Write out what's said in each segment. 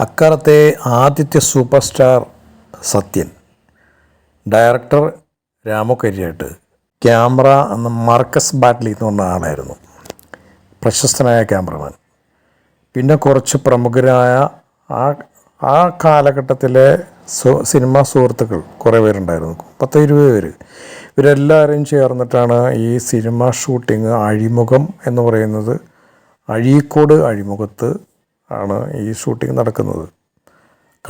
അക്കാലത്തെ ആദ്യത്തെ super star Sathyan. Director Ramu Kariat. Camera എന്ന മാർക്കസ് ബാറ്റ്ലി എന്ന് പറഞ്ഞ ആളായിരുന്നു. പ്രശസ്തനായ ക്യാമറമാൻ. പിന്നെ കുറച്ച് പ്രമുഖരായ ആ ആ കാലഘട്ടത്തിലെ സിനിമാ സുഹൃത്തുക്കൾ കുറേ പേരുണ്ടായിരുന്നു. പത്ത് ഇരുപത് പേര്. ഇവരെല്ലാവരും ചേർന്നിട്ടാണ് ഈ സിനിമ ഷൂട്ടിങ് അഴിമുഖം എന്ന് പറയുന്നത്. അഴീക്കോട് അഴിമുഖത്ത് ആണ് ഈ ഷൂട്ടിംഗ് നടക്കുന്നത്.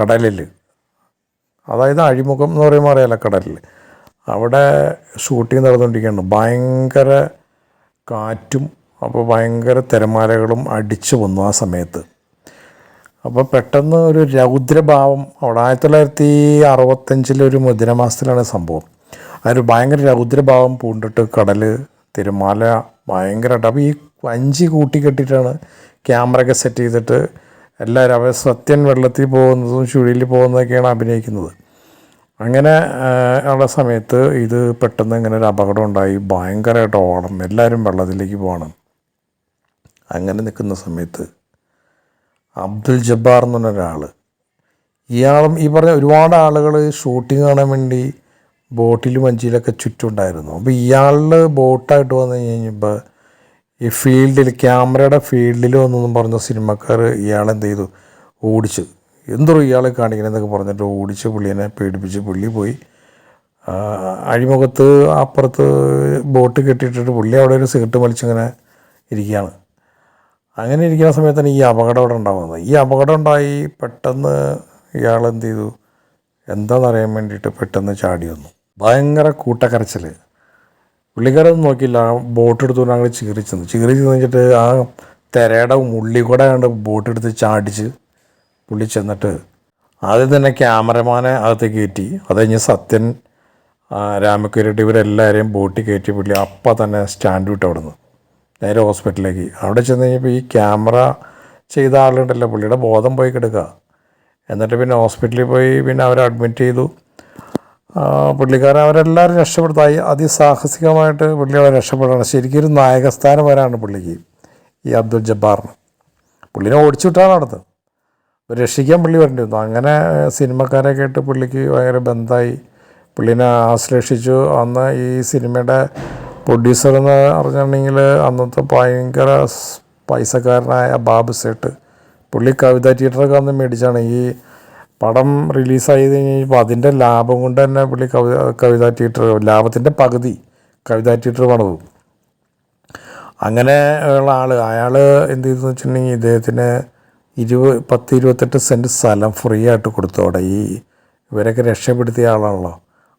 കടലിൽ അതായത് അഴിമുഖം എന്ന് പറയുമ്പോൾ അറിയാലോ കടലിൽ അവിടെ ഷൂട്ടിംഗ് നടന്നുകൊണ്ടിരിക്കുകയാണ്. ഭയങ്കര കാറ്റും അപ്പോൾ ഭയങ്കര തിരമാലകളും അടിച്ചു വന്നു ആ സമയത്ത്. അപ്പോൾ പെട്ടെന്ന് ഒരു രൗദ്രഭാവം അവിടെ ആയിരത്തി തൊള്ളായിരത്തി അറുപത്തഞ്ചിലെ ഒരു മുദ്രമാസത്തിലാണ് സംഭവം. അതൊരു ഭയങ്കര രൗദ്രഭാവം പൂണ്ടിട്ട് കടൽ തിരമാല ഭയങ്കരമായിട്ട്. അപ്പോൾ ഈ വഞ്ചി കൂട്ടി കെട്ടിയിട്ടാണ് ക്യാമറ ഒക്കെ സെറ്റ് ചെയ്തിട്ട് എല്ലാവരും അവർ സത്യൻ വെള്ളത്തിൽ പോകുന്നതും ചുഴിയിൽ പോകുന്നതൊക്കെയാണ് അഭിനയിക്കുന്നത്. അങ്ങനെ ഉള്ള സമയത്ത് ഇത് പെട്ടെന്ന് ഇങ്ങനെ ഒരു അപകടം ഉണ്ടായി. ഭയങ്കരമായിട്ട് ഓളം. എല്ലാവരും വെള്ളത്തിലേക്ക് പോകണം അങ്ങനെ നിൽക്കുന്ന സമയത്ത് അബ്ദുൽ ജബ്ബാർ എന്ന് പറഞ്ഞ ഒരാൾ ഇയാളും ഈ പറഞ്ഞ ഒരുപാട് ആളുകൾ ഷൂട്ടിംഗ് കാണാൻ വേണ്ടി ബോട്ടിലും വഞ്ചിയിലൊക്കെ ചുറ്റുണ്ടായിരുന്നു അപ്പോൾ ഇയാളിൽ ബോട്ടായിട്ട് വന്നു കഴിഞ്ഞപ്പോൾ ഈ ഫീൽഡിൽ ക്യാമറയുടെ ഫീൽഡിൽ വന്നൊന്നും പറഞ്ഞ സിനിമക്കാർ ഇയാളെന്ത് ചെയ്തു? ഓടിച്ച്. എന്തോ ഇയാളെ കാണിക്കണമെന്നൊക്കെ പറഞ്ഞിട്ട് ഓടിച്ച് പുള്ളിനെ പേടിപ്പിച്ച് പുള്ളി പോയി. അഴിമുഖത്ത് അപ്പുറത്ത് ബോട്ട് കെട്ടിയിട്ടിട്ട് പുള്ളി അവിടെ ഒരു സിഗരറ്റ് വലിച്ചിങ്ങനെ ഇരിക്കുകയാണ്. അങ്ങനെ ഇരിക്കുന്ന സമയത്താണ് ഈ അപകടം അവിടെ ഉണ്ടാകുന്നത് ഈ അപകടം ഉണ്ടായി പെട്ടെന്ന് ഇയാൾ എന്ത് ചെയ്തു? എന്താണെന്നറിയാൻ വേണ്ടിയിട്ട് പെട്ടെന്ന് ചാടി വന്നു. ഭയങ്കര കൂട്ടക്കരച്ചിൽ പുള്ളിക്കാരൊന്നും നോക്കിയില്ല. ആ ബോട്ട് എടുത്തുകൊണ്ട് അങ്ങനെ ചീറി ചെന്നു. ചീറി ചെന്ന് വെച്ചിട്ട് ആ തിരയുടെ ഉള്ളി കൂടെ കണ്ട് ബോട്ട് എടുത്ത് ചാടിച്ച് പുള്ളി ചെന്നിട്ട് ആദ്യം തന്നെ ക്യാമറമാനെ അകത്ത് കയറ്റി. അത് കഴിഞ്ഞ് സത്യൻ രാമക്കുരട്ടി ഇവരെല്ലാവരെയും ബോട്ടിൽ കയറ്റി പുള്ളി അപ്പം തന്നെ സ്റ്റാൻഡ് വിട്ട് അവിടെ നിന്ന് നേരെ ഹോസ്പിറ്റലിലേക്ക്. അവിടെ ചെന്ന് കഴിഞ്ഞപ്പോൾ ഈ ക്യാമറ ചെയ്ത ആളുണ്ടല്ലോ. പുള്ളിയുടെ ബോധം പോയി കിടക്കുക എന്നിട്ട് പിന്നെ ഹോസ്പിറ്റലിൽ പോയി പിന്നെ അവരെ അഡ്മിറ്റ് ചെയ്തു. പുള്ളിക്കാരൻ അവരെല്ലാവരും രക്ഷപ്പെടുത്തായി. അതിസാഹസികമായിട്ട് പുള്ളി അവരെ രക്ഷപ്പെടണം. ശരിക്കും ഒരു നായകസ്ഥാനം വരാണ് പുള്ളിക്ക് ഈ അബ്ദുൽ ജബ്ബാറിന് പുള്ളിനെ ഓടിച്ചു വിട്ടാണ് അടുത്ത് രക്ഷിക്കാൻ പുള്ളി വരേണ്ടി വന്നു അങ്ങനെ സിനിമക്കാരൊക്കെ ആയിട്ട് പുള്ളിക്ക് ഭയങ്കര ബന്ധമായി പുള്ളിനെ ആശ്ലേഷിച്ചു. അന്ന് ഈ സിനിമയുടെ പ്രൊഡ്യൂസർ എന്ന് പറഞ്ഞിട്ടുണ്ടെങ്കിൽ അന്നത്തെ ഭയങ്കര പൈസക്കാരനായ ബാബു സേട്ട്. പുള്ളി കവിത തിയേറ്ററൊക്കെ അന്ന് മേടിച്ചാണ്. ഈ പടം റിലീസായി കഴിഞ്ഞപ്പോൾ അതിന്റെ ലാഭം കൊണ്ട് തന്നെ പുള്ളി കവിത കവിത തിയേറ്റർ ലാഭത്തിന്റെ പകുതി കവിത തിയേറ്റർ പണിതു അങ്ങനെ ഉള്ള ആൾ അയാൾ എന്ത് ചെയ്തെന്ന് വെച്ചിട്ടുണ്ടെങ്കിൽ ഇദ്ദേഹത്തിന് ഇരുപത് പത്ത് ഇരുപത്തെട്ട് സെന്റ് സ്ഥലം ഫ്രീ ആയിട്ട് കൊടുത്തു അവിടെ. ഈ ഇവരൊക്കെ രക്ഷപ്പെടുത്തിയ ആളാണല്ലോ.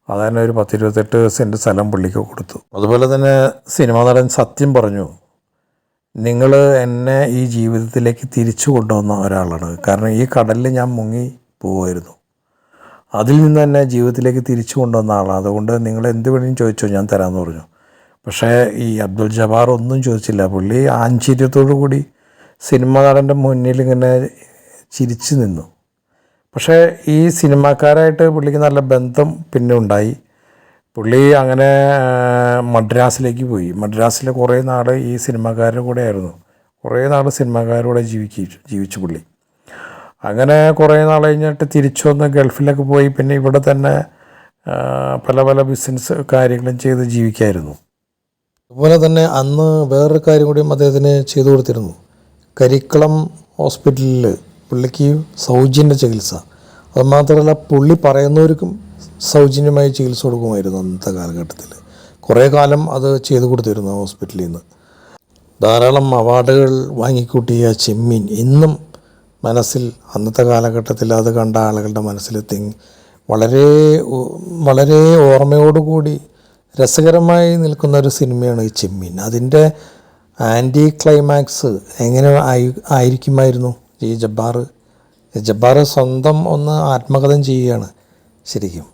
അതന്നെ ഒരു പത്ത് ഇരുപത്തെട്ട് സെന്റ് സ്ഥലം പുള്ളിക്ക് കൊടുത്തു. അതുപോലെ തന്നെ സിനിമാ നടൻ സത്യം പറഞ്ഞു നിങ്ങൾ എന്നെ ഈ ജീവിതത്തിലേക്ക് തിരിച്ചു കൊണ്ടുവന്ന ഒരാളാണ്. കാരണം ഈ കടലിൽ ഞാൻ മുങ്ങി പോവായിരുന്നു. അതിൽ നിന്ന് തന്നെ ജീവിതത്തിലേക്ക് തിരിച്ചു കൊണ്ടുവന്ന ആളാണ് അതുകൊണ്ട് നിങ്ങൾ എന്ത് വേണമെങ്കിലും ചോദിച്ചോ ഞാൻ തരാമെന്ന് പറഞ്ഞു. പക്ഷേ ഈ അബ്ദുൽ ജബാർ ഒന്നും ചോദിച്ചില്ല. പുള്ളി ആശ്ചര്യത്തോടു കൂടി സിനിമ നടന്റെ മുന്നിൽ ഇങ്ങനെ ചിരിച്ചു നിന്നു. പക്ഷേ ഈ സിനിമാക്കാരായിട്ട് പുള്ളിക്ക് നല്ല ബന്ധം പിന്നെ ഉണ്ടായി. പുള്ളി അങ്ങനെ മദ്രാസിലേക്ക് പോയി. മദ്രാസിലെ കുറേ നാൾ ഈ സിനിമാക്കാരുടെ കൂടെ ആയിരുന്നു കുറേ നാൾ സിനിമാക്കാരുടെ കൂടെ ജീവിച്ചു ജീവിച്ചു പുള്ളി. അങ്ങനെ കുറേ നാൾ കഴിഞ്ഞിട്ട് തിരിച്ചു വന്ന് ഗൾഫിലൊക്കെ പോയി പിന്നെ ഇവിടെ തന്നെ പല പല ബിസിനസ് കാര്യങ്ങളും ചെയ്ത് ജീവിക്കായിരുന്നു. അതുപോലെ തന്നെ അന്ന് വേറൊരു കാര്യം കൂടിയും അദ്ദേഹത്തിന് ചെയ്തു കൊടുത്തിരുന്നു. കരിക്കുളം ഹോസ്പിറ്റലിൽ പുള്ളിക്ക് സൗജന്യ ചികിത്സ. അതുമാത്രമല്ല പുള്ളി പറയുന്നവർക്കും സൗജന്യമായി ചികിത്സ കൊടുക്കുമായിരുന്നു അന്നത്തെ കാലഘട്ടത്തിൽ കുറേ കാലം അത് ചെയ്തു കൊടുത്തിരുന്നു ഹോസ്പിറ്റലിൽ നിന്ന്. ധാരാളം അവാർഡുകൾ വാങ്ങിക്കൂട്ടിയ ചെമ്മീൻ ഇന്നും മനസ്സിൽ അന്നത്തെ കാലഘട്ടത്തിൽ അത് കണ്ട ആളുകളുടെ മനസ്സിൽ തിങ് വളരെ വളരെ ഓർമ്മയോടുകൂടി രസകരമായി നിൽക്കുന്ന ഒരു സിനിമയാണ് ഈ ചെമ്മീൻ. അതിന്റെ ആന്റി ക്ലൈമാക്സ് എങ്ങനെ ആയി ആയിരിക്കുമായിരുന്നു? ഈ ജബ്ബാർ ജബ്ബാർ സ്വന്തം ഒന്ന് ആത്മകഥം ചെയ്യുകയാണ് ശരിക്കും.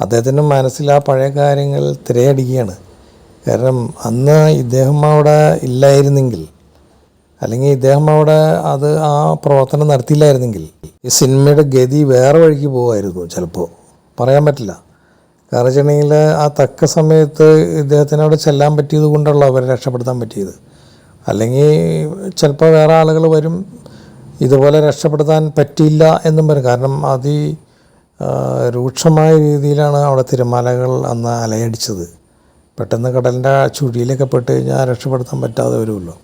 അദ്ദേഹത്തിന്റെ മനസ്സിൽ ആ പഴയ കാര്യങ്ങൾ തിരയടിക്കുകയാണ്. കാരണം അന്ന് ഇദ്ദേഹം അവിടെ ഇല്ലായിരുന്നെങ്കിൽ അല്ലെങ്കിൽ ഇദ്ദേഹം അവിടെ അത് ആ പ്രവർത്തനം നടത്തിയില്ലായിരുന്നെങ്കിൽ ഈ സിനിമയുടെ ഗതി വേറെ വഴിക്ക് പോകുമായിരുന്നു ചിലപ്പോൾ പറയാൻ പറ്റില്ല. കാരണം വെച്ചിട്ടുണ്ടെങ്കിൽ ആ തക്ക സമയത്ത് ഇദ്ദേഹത്തിന് അവിടെ ചെല്ലാൻ പറ്റിയത് കൊണ്ടുള്ള അവരെ രക്ഷപ്പെടുത്താൻ പറ്റിയത്. അല്ലെങ്കിൽ ചിലപ്പോൾ വേറെ ആളുകൾ വരും ഇതുപോലെ രക്ഷപ്പെടുത്താൻ പറ്റിയില്ല എന്നും വരും. കാരണം അതി രൂക്ഷമായ രീതിയിലാണ് അവിടെ തിരമാലകൾ അന്ന് അലയടിച്ചത്. പെട്ടെന്ന് കടലിന്റെ ചുഴിയിലൊക്കെ പെട്ട് കഴിഞ്ഞാൽ രക്ഷപ്പെടുത്താൻ പറ്റാതെ വരുമല്ലോ.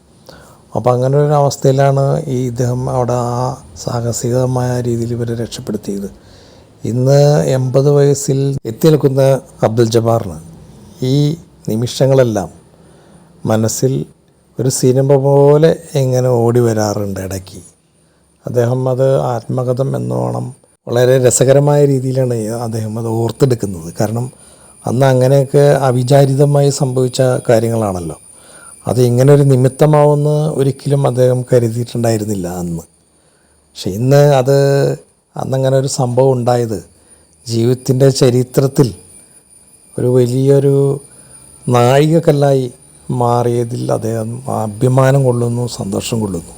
അപ്പോൾ അങ്ങനെ ഒരു അവസ്ഥയിലാണ് ഈ ഇദ്ദേഹം അവിടെ ആ സാഹസികമായ രീതിയിൽ ഇവരെ രക്ഷപ്പെടുത്തിയത്. ഇന്ന് എൺപത് വയസ്സിൽ എത്തി നിൽക്കുന്ന അബ്ദുൽ ജബാറിന് ഈ നിമിഷങ്ങളെല്ലാം മനസ്സിൽ ഒരു സിനിമ പോലെ ഇങ്ങനെ ഓടി വരാറുണ്ട് ഇടയ്ക്ക്. അദ്ദേഹം അത് ആത്മകഥം എന്നോണം വളരെ രസകരമായ രീതിയിലാണ് അദ്ദേഹം അത് ഓർത്തെടുക്കുന്നത്. കാരണം അന്ന് അങ്ങനെയൊക്കെ അവിചാരിതമായി സംഭവിച്ച കാര്യങ്ങളാണല്ലോ. അത് ഇങ്ങനെ ഒരു നിമിത്തമാവുമെന്ന് ഒരിക്കലും അദ്ദേഹം കരുതിയിട്ടുണ്ടായിരുന്നില്ല അന്ന്. പക്ഷെ ഇന്ന് അത് അന്നങ്ങനെ ഒരു സംഭവം ഉണ്ടായത് ജീവിതത്തിന്റെ ചരിത്രത്തിൽ ഒരു വലിയൊരു നാഴികക്കല്ലായി മാറിയതിൽ അദ്ദേഹം അഭിമാനം കൊള്ളുന്നു സന്തോഷം കൊള്ളുന്നു.